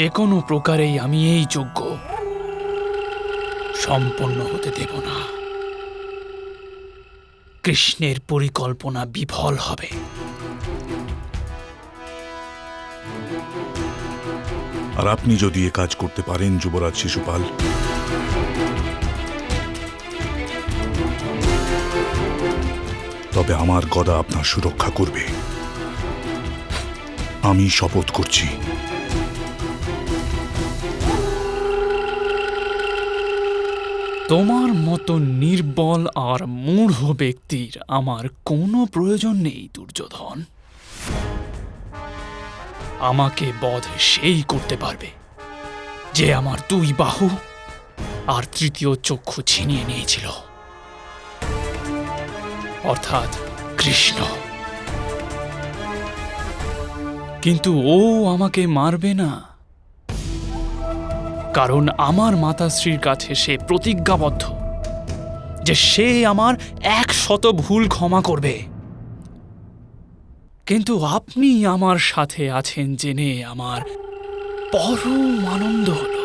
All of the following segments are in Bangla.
যে কোনো প্রকারেই আমি এই যোগ্য। সম্পন্ন হতে দেব না। কৃষ্ণের পরিকল্পনা বিফল হবে। আর আপনি যদি এ কাজ করতে পারেন, যুবরাজ শিশুপাল। তবে আমার গদা আপনার সুরক্ষা করবে। আমি শপথ করছি। তোমার মতো নির্বল আর মূঢ় ব্যক্তির আমার কোনো প্রয়োজন নেই, দুর্যোধন। আমাকে বধ সেই করতে পারবে, যে আমার দুই বাহু আর তৃতীয় চক্ষু ছিনিয়ে নিয়েছিল। অর্থাৎ কৃষ্ণ। কিন্তু ও আমাকে মারবে না। কারণ আমার মাতাশ্রীর কাছে সে প্রতিজ্ঞাবদ্ধ যে সে আমার এক শত ভুল ক্ষমা করবে। কিন্তু আপনি আমার সাথে আছেন জেনে আমার পরম আনন্দ হলো।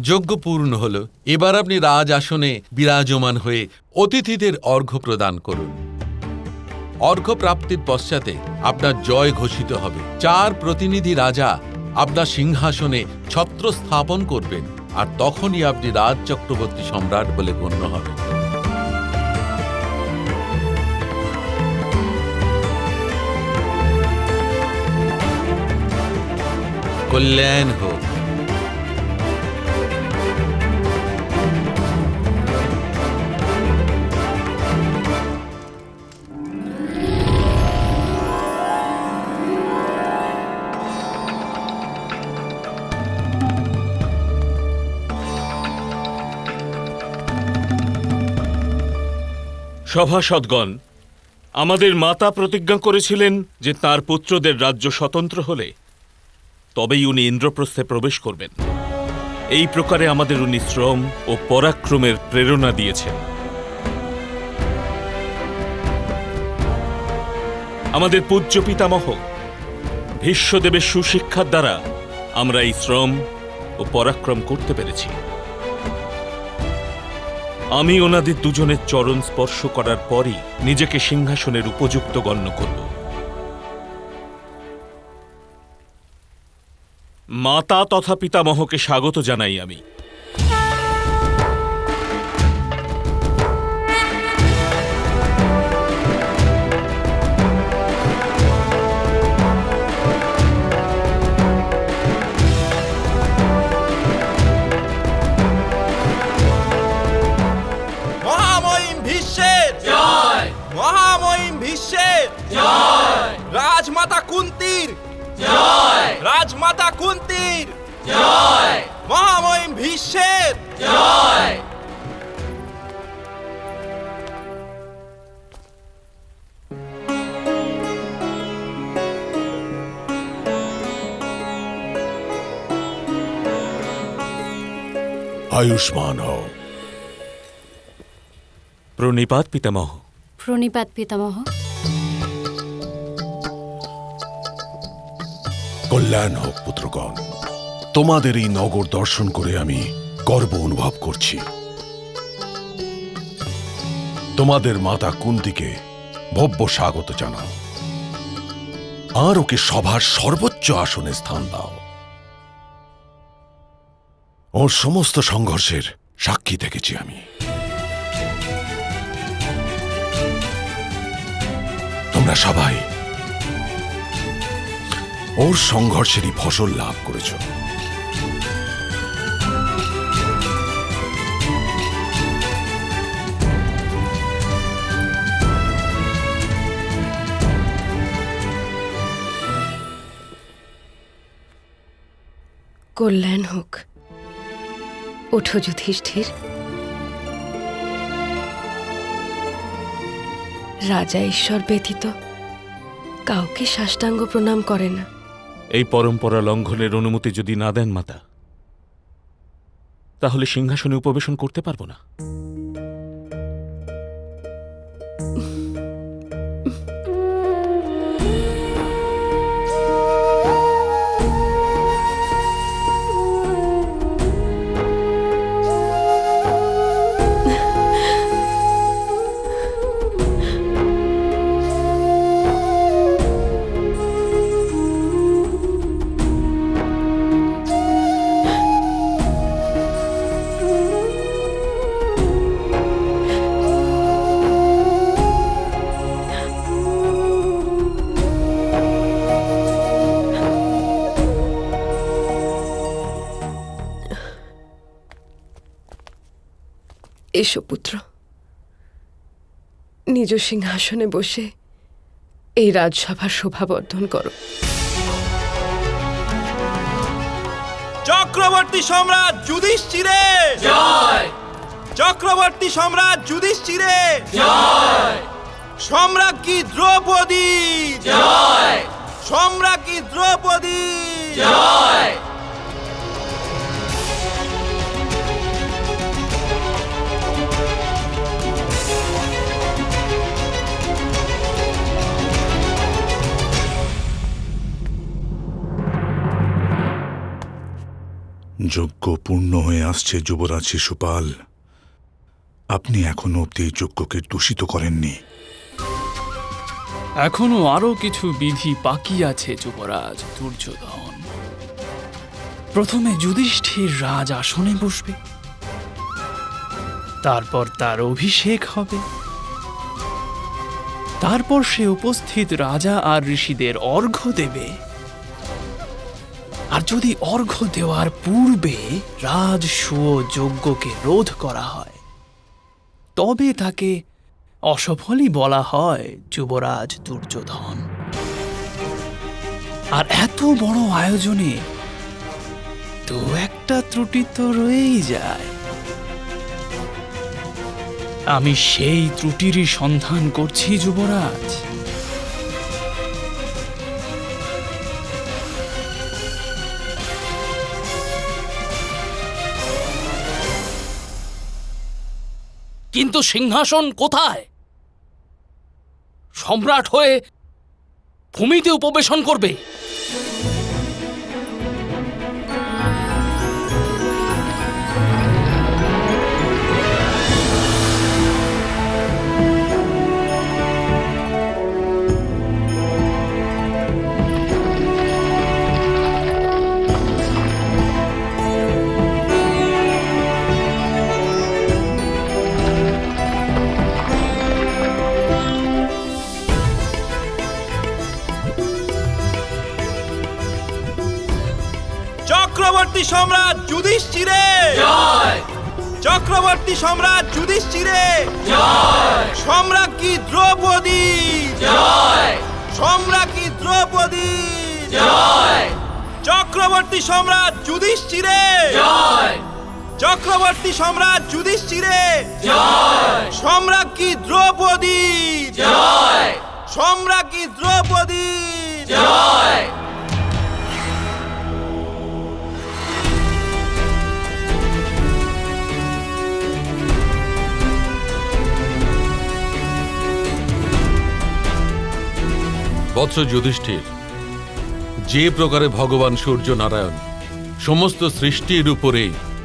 যজ্ঞ পূর্ণ হল। এবার আপনি রাজ আসনে বিরাজমান হয়ে অতিথিদের অর্ঘ্য প্রদান করুন। অর্ঘ্য প্রাপ্তির পশ্চাতে আপনার জয় ঘোষিত হবে। চার প্রতিনিধি রাজা আপনার সিংহাসনে ছত্র স্থাপন করবেন আর তখনই আপনি রাজ চক্রবর্তী সম্রাট বলে গণ্য হবেন। কল্যাণ হোক। সভাসদগণ, আমাদের মাতা প্রতিজ্ঞা করেছিলেন যে তার পুত্রদের রাজ্য স্বতন্ত্র হলে তবেই উনি ইন্দ্রপ্রস্থে প্রবেশ করবেন। এই প্রকারে আমাদের উনি শ্রম ও পরাক্রমের প্রেরণা দিয়েছেন। আমাদের পূজ্য পিতামহ, ভীষ্মদেবের সুশিক্ষার দ্বারা আমরা এই শ্রম ও পরাক্রম করতে পেরেছি। আমি ওনাদের দুজনের চরণ স্পর্শ করার পরই নিজেকে সিংহাসনের উপযুক্ত গণ্য করব। মাতা তথা পিতামহকে স্বাগত জানাই আমি। জয় রাজমাতা কুন্তির। জয়। মহামহিম ভীষ্মের। জয়। আয়ুষ্মান হও। প্রণিপাত পিতামহ। প্রণিপাত পিতামহ। কল্যাণ হোক, পুত্রগণ। তোমাদের এই নগর দর্শন করে আমি গর্ব অনুভব করছি। তোমাদের মাতা কুন্তিকে ভব্য স্বাগত জানাও। আর ওকে সভার সর্বোচ্চ আসনে স্থান দাও। ওর সমস্ত সংঘর্ষের সাক্ষী থেকেছি আমি। তোমরা সবাই ওর সংঘর্ষেরই ফসল লাভ করেছ। কল্যাণ হোক। ওঠো যুধিষ্ঠির। রাজা ঈশ্বর ব্যতীত কাউকে সাষ্টাঙ্গ প্রণাম করে না। এই পরম্পরা লঙ্ঘনের অনুমতি যদি না দেন মাতা তাহলে সিংহাসনে উপবেশন করতে পারব না। এসো পুত্র। নিজ সিংহাসনে বসে এই রাজসভার শোভাবর্ধন করো। চক্রবর্তী সম্রাট যুধিষ্ঠিরে! জয়! চক্রবর্তী সম্রাট যুধিষ্ঠিরে! জয়! সম্রাজ্ঞী দ্রৌপদী! জয়! সম্রাজ্ঞী দ্রৌপদী! জয়! যজ্ঞ পূর্ণ হয়ে আসছে যুবরাজ শিশুপাল। আপনি এখনও অব্দি যজ্ঞকে দূষিত করেননি। এখনও আরও কিছু বিধি বাকি আছে যুবরাজ, দুর্যোধন। প্রথমে যুধিষ্ঠির রাজ আসনে বসবে। তারপর তার অভিষেক হবে। তারপর সে উপস্থিত রাজা আর ঋষিদের অর্ঘ্য দেবে। আর যদি অর্ঘ্য দেওয়ার পূর্বে রাজসূয় যজ্ঞকে রোধ করা হয়, তবে তাকে অসফলই বলা হয় যুবরাজ দুর্যোধন। আর এত বড় আয়োজনে তো একটা ত্রুটি তো রয়েই যায়। আমি সেই ত্রুটিরই সন্ধান করছি, যুবরাজ। কিন্তু সিংহাসন কোথায়? সম্রাট হয়ে ভূমিতে উপবেশন করবে। সম্রাট যুধিষ্ঠিরে। জয়। চক্রবর্তী সম্রাট যুধিষ্ঠিরে। জয়। সম্রাজ্ঞী দ্রৌপদী। জয়। সম্রাজ্ঞী দ্রৌপদী। জয়। চক্রবর্তী সম্রাট যুধিষ্ঠিরে। জয়। চক্রবর্তী সম্রাট যুধিষ্ঠিরে। জয়। সম্রাজ্ঞী দ্রৌপদী। জয়। সম্রাজ্ঞী দ্রৌপদী। জয়। বৎস যুধিষ্ঠির, যে প্রকারে ভগবান সূর্য নারায়ণ সমস্ত সৃষ্টির উপরে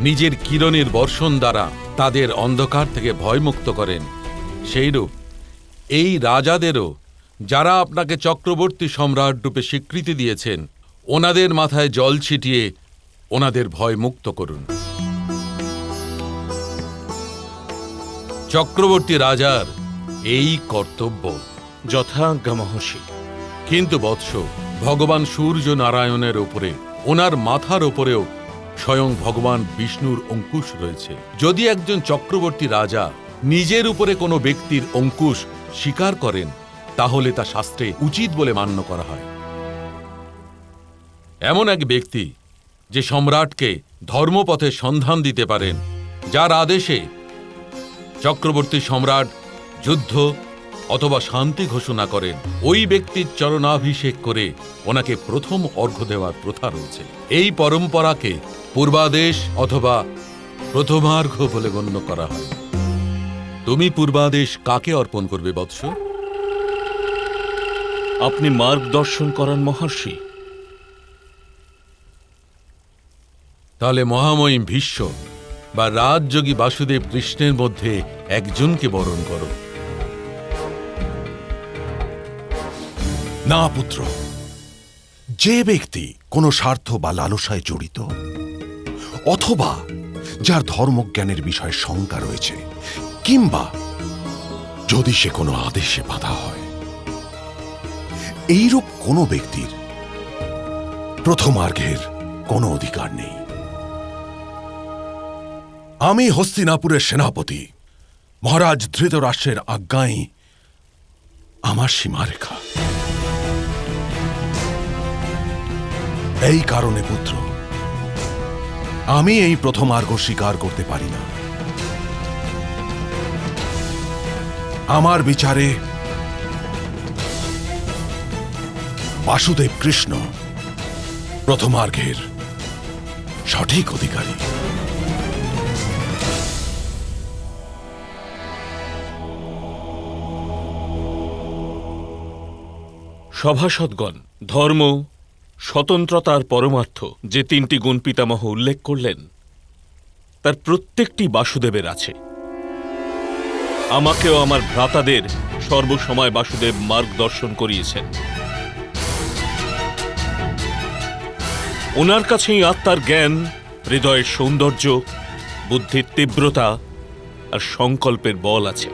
নিজের কিরণের বর্ষণ দ্বারা তাদের অন্ধকার থেকে ভয়মুক্ত করেন, সেইরূপ এই রাজাদেরও যারা আপনাকে চক্রবর্তী সম্রাট রূপে স্বীকৃতি দিয়েছেন, ওনাদের মাথায় জল ছিটিয়ে ওনাদের ভয় মুক্ত করুন। চক্রবর্তী রাজার এই কর্তব্য। যথাজ্ঞা মহর্ষি। কিন্তু বৎস, ভগবান সূর্য নারায়ণের ওপরে ওনার মাথার ওপরেও স্বয়ং ভগবান বিষ্ণুর অঙ্কুশ রয়েছে। যদি একজন চক্রবর্তী রাজা নিজের উপরে কোনো ব্যক্তির অঙ্কুশ স্বীকার করেন, তাহলে তা শাস্ত্রে উচিত বলে মান্য করা হয়। এমন এক ব্যক্তি যে সম্রাটকে ধর্মপথের সন্ধান দিতে পারেন, যার আদেশে চক্রবর্তী সম্রাট যুদ্ধ অথবা শান্তি ঘোষণা করেন। ওই ব্যক্তির চরণাভিষেক করে ওনাকে প্রথম অর্ঘ্য দেওয়ার প্রথা রয়েছে। এই পরম্পরাকে পূর্বাদেশ অথবা প্রথমার্ঘ বলে গণ্য করা হয়। তুমি পূর্বাদেশ কাকে অর্পণ করবে বৎস? আপনি মার্গদর্শন করান মহর্ষি। তাহলে মহামহিম ভীষ্ম বা রাজযোগী বাসুদেব কৃষ্ণের মধ্যে একজনকে বরণ করো। না, পুত্র। যে ব্যক্তি কোনো স্বার্থ বা লালসায় জড়িত, অথবা যার ধর্মজ্ঞানের বিষয়ে শঙ্কা রয়েছে, কিংবা যদি সে কোনো আদেশে বাধা হয়, এইরূপ কোনো ব্যক্তির প্রথমার্ঘের কোনো অধিকার নেই। আমি হস্তিনাপুরের সেনাপতি, মহারাজ ধৃতরাষ্ট্রের আজ্ঞাই আমার সীমারেখা। এই কারণে, পুত্র, আমি এই প্রথম প্রথমার্ঘ স্বীকার করতে পারি না। আমার বিচারে বাসুদেব কৃষ্ণ প্রথমার্ঘের সঠিক অধিকারী। সভাসদগণ, ধর্ম স্বতন্ত্রতার পরমার্থ যে তিনটি গুণ পিতামহ উল্লেখ করলেন, তার প্রত্যেকটি বাসুদেবের আছে। আমাকেও আমার ভ্রাতাদের সর্বসময় বাসুদেব মার্গদর্শন করিয়েছেন। ওনার কাছেই আত্মার জ্ঞান, হৃদয়ের সৌন্দর্য, বুদ্ধির তীব্রতা আর সংকল্পের বল আছে।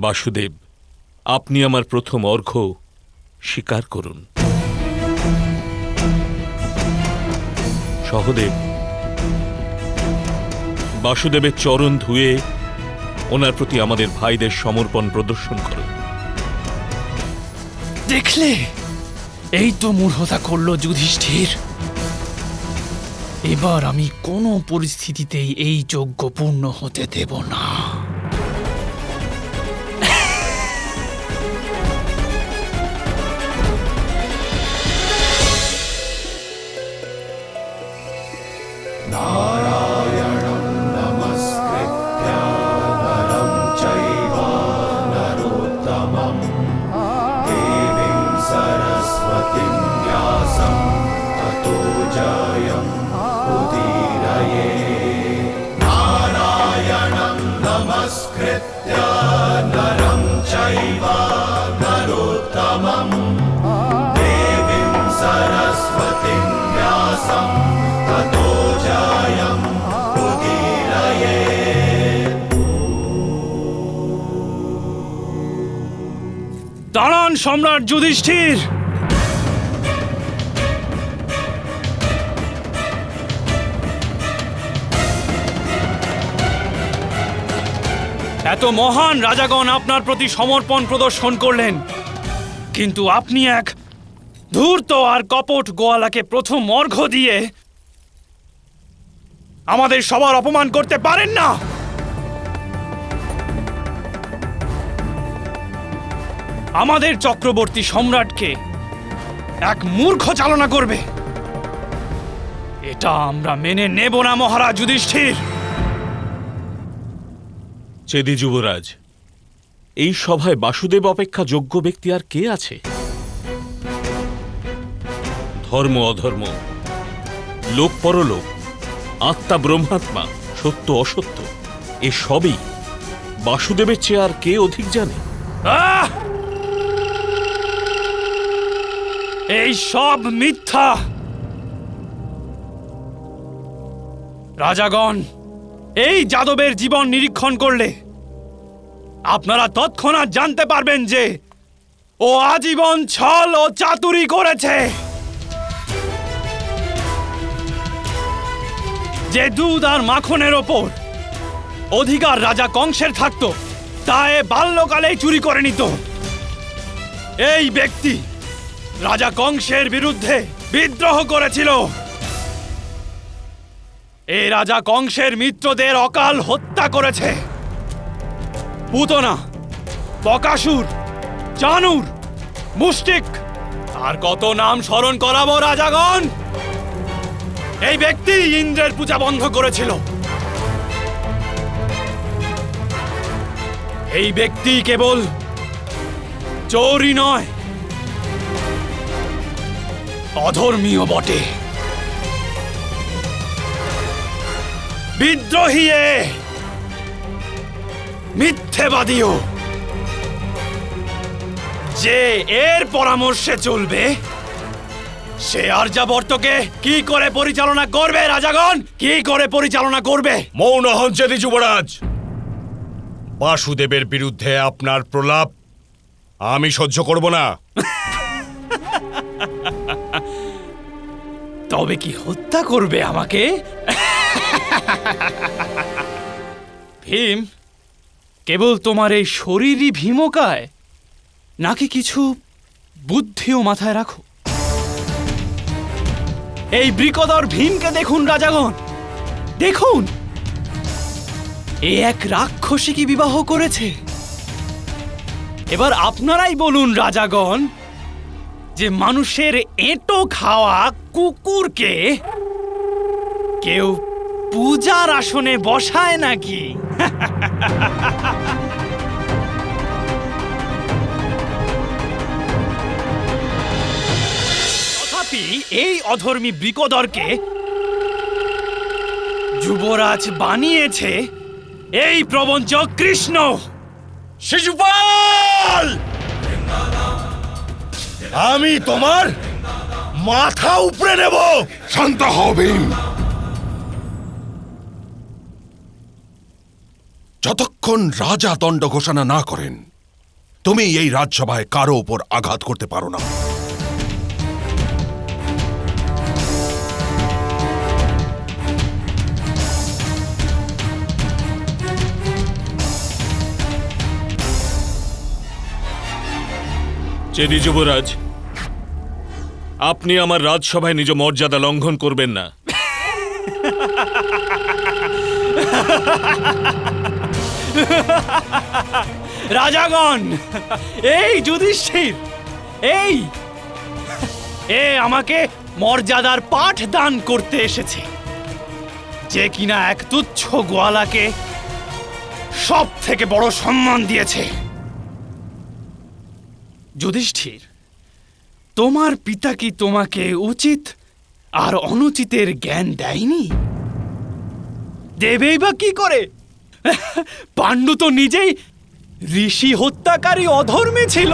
বাসুদেব, আপনি আমার প্রথম অর্ঘ্য স্বীকার করুন। সহদেব, বাসুদেবের চরণ ধুয়ে ওনার প্রতি আমাদের ভাইদের সমর্পণ প্রদর্শন করুন। দেখলে? এই তো মূর্খতা করল যুধিষ্ঠির। এবার আমি কোনো পরিস্থিতিতেই এই যজ্ঞ পূর্ণ হতে দেব না। সম্রাট যুধিষ্ঠির। এত মহান রাজাগণ আপনার প্রতি সমর্পণ প্রদর্শন করলেন। কিন্তু আপনি এক ধূর্ত আর কপট গোয়ালাকে প্রথম অর্ঘ্য দিয়ে আমাদের সবার অপমান করতে পারেন না। আমাদের চক্রবর্তী সম্রাটকে এক মূর্খ চালনা করবে। এটা আমরা মেনে নেব না মহারাজ যুধিষ্ঠির। চেদি যুবরাজ এই সভায় বাসুদেব অপেক্ষা যোগ্য ব্যক্তি আর কে আছে? ধর্ম অধর্ম লোক পরলোক আত্মা ব্রহ্মাত্মা সত্য অসত্য এ সবই বাসুদেবের চেয়ে আর কে অধিক জানে? আহ! এই সব মিথ্যা। রাজাগণ, এই যাদবের জীবন নিরীক্ষণ করলে আপনারা তৎক্ষণাৎ জানতে পারবেন যে ও আজীবন ছল ও চাতুরি করেছে। যে দুধ আর মাখনের ওপর অধিকার রাজা কংসের থাকত, তা এ বাল্যকালেই চুরি করে নিত। এই ব্যক্তি রাজা কংসের বিরুদ্ধে বিদ্রোহ করেছিল। এই রাজা কংসের মিত্রদের অকাল হত্যা করেছে। পুতনা, বকাসুর, জানুর, মুষ্টিক, আর কত নাম স্মরণ করাবো রাজাগণ? এই ব্যক্তি ইন্দ্রের পূজা বন্ধ করেছিল। এই ব্যক্তি কেবল চোরই নয় অধর্মীয় বটে। বিদ্রোহী এ, মিথ্যেবাদীও যে এর পরামর্শে চলবে সে আর্যাবর্তকে কি করে পরিচালনা করবে রাজাগণ? কি করে পরিচালনা করবে? মৌন হন চেদি যুবরাজ। বাসুদেবের বিরুদ্ধে আপনার প্রলাপ আমি সহ্য করব না। তবে কি হত্যা করবে আমাকে? ভীম, কেবল তোমার এই শরীরই ভীমকায়? নাকি কিছু বুদ্ধিও মাথায় রাখো? এই বৃকদর ভীমকে দেখুন, রাজাগণ। দেখুন! এ এক রাক্ষসী কি বিবাহ করেছে? এবার আপনারাই বলুন, রাজাগণ যে মানুষের এঁটো খাওয়া কুকুরকে কেউ পূজার আসনে বসায় নাকি? তথাপি এই অধর্মী বৃকদরকে যুবরাজ বানিয়েছে এই প্রবঞ্চক কৃষ্ণ। শিশুপাল! আমি তোমার মাথা উপরে নেব। শান্ত হও ভীম। যতক্ষণ রাজা দণ্ড ঘোষণা না করেন তুমি এই রাজসভায় কারও ওপর আঘাত করতে পারো না। যুবরাজ আপনি আমার রাজসভায় নিজ মর্যাদা লঙ্ঘন করবেন না। রাজাগণ, এই যুধিষ্ঠির, এই, এ আমাকে মর্যাদার পাঠ দান করতে এসেছে, যে কিনা এক তুচ্ছ গোয়ালাকে সব থেকে বড় সম্মান দিয়েছে। যুধিষ্ঠির তোমার পিতা কি তোমাকে উচিত আর অনুচিতের জ্ঞান দেয়নি? দেবেই বা কি করে? পাণ্ডু তো নিজেই ঋষি হত্যাকারী অধর্মে ছিল।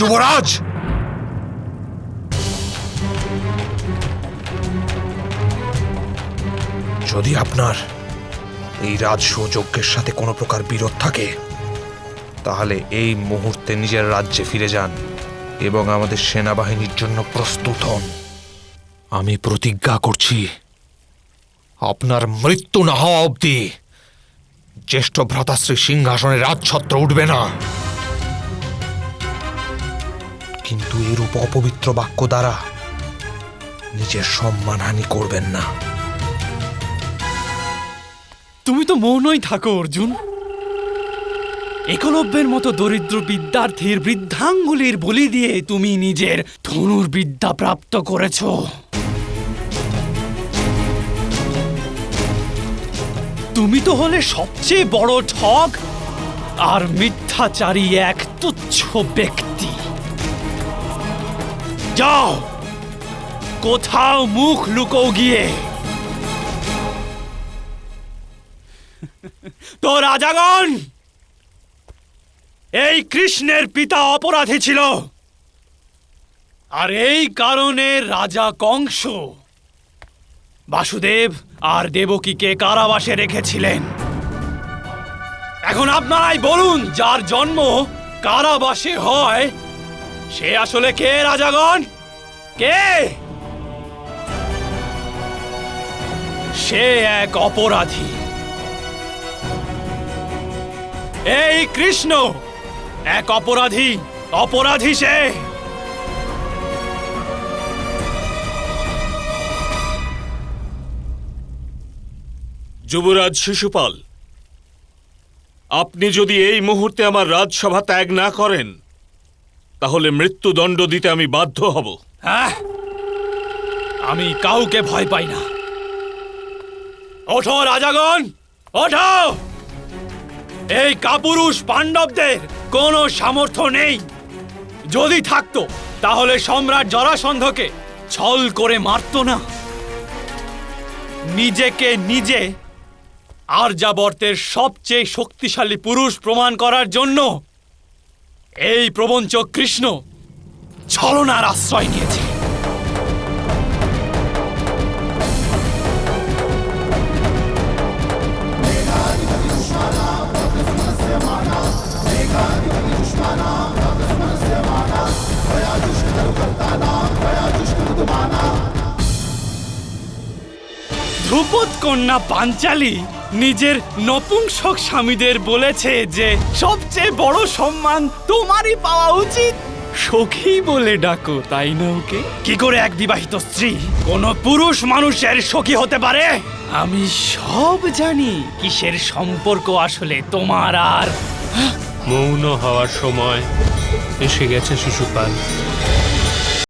যুবরাজ! যদি আপনার এই রাজসুযজ্ঞের সাথে কোনো প্রকার বিরোধ থাকে, তাহলে এই মুহূর্তে নিজের রাজ্যে ফিরে যান এবং আমাদের সেনাবাহিনীর জন্য প্রস্তুত হন। আমি প্রতিজ্ঞা করছি, আপনার মৃত্যু না হওয়া অবধি জ্যেষ্ঠ ভ্রাতাশ্রী সিংহাসনে রাজছত্র উঠবে না। কিন্তু এরূপ অপবিত্র বাক্য দ্বারা নিজের সম্মানহানি করবেন না। তুমি তো মৌনই থাকো, অর্জুন। একলব্যের মতো দরিদ্র বিদ্যার্থীর বৃদ্ধাঙ্গুলির বলি দিয়ে তুমি নিজের ধনুর বিদ্যা প্রাপ্ত করেছ। তুমি তো হলে সবচেয়ে বড় ঠগ আর মিথ্যাচারী এক তুচ্ছ ব্যক্তি। যাও, কোথাও মুখ লুকো গিয়ে। তো রাজাগণ, এই কৃষ্ণের পিতা অপরাধী ছিল। আর এই কারণে রাজা কংস, বাসুদেব আর দেবকীকে কারাবাসে রেখেছিলেন। এখন আপনারাই বলুন, যার জন্ম কারাবাসে হয়, সে আসলে কে রাজাগণ? কে? সে এক অপরাধী। এই কৃষ্ণ এক অপরাধী অপরাধী সে। যুবরাজ শিশুপাল আপনি যদি এই মুহূর্তে আমার রাজসভা ত্যাগ না করেন তাহলে মৃত্যুদণ্ড দিতে আমি বাধ্য হব। হ্যাঁ আমি কাউকে ভয় পাই না। ওঠো রাজাগণ ওঠো! এই কাপুরুষ পাণ্ডবদের কোনো সামর্থ্য নেই। যদি থাকতো, তাহলে সম্রাট জরাসন্ধকে ছল করে মারতো না। নিজেকে নিজে আর্যাবর্তের সবচেয়ে শক্তিশালী পুরুষ প্রমাণ করার জন্য এই প্রবঞ্চক কৃষ্ণ ছলনার আশ্রয় নিয়েছে। ধ্রুপদ কন্যা পাঞ্চালী নিজের নপুংসক স্বামীদের বলেছে যে, সবচেয়ে বড় সম্মান তোমারই পাওয়া উচিত। সখী বলে ডাকো, তাই না ওকে? কি করে এক বিবাহিত স্ত্রী কোন পুরুষ মানুষের সখী হতে পারে? আমি সব জানি কিসের সম্পর্ক আসলে তোমার আর। মৌন হওয়ার সময় এসে গেছে শিশুপাল।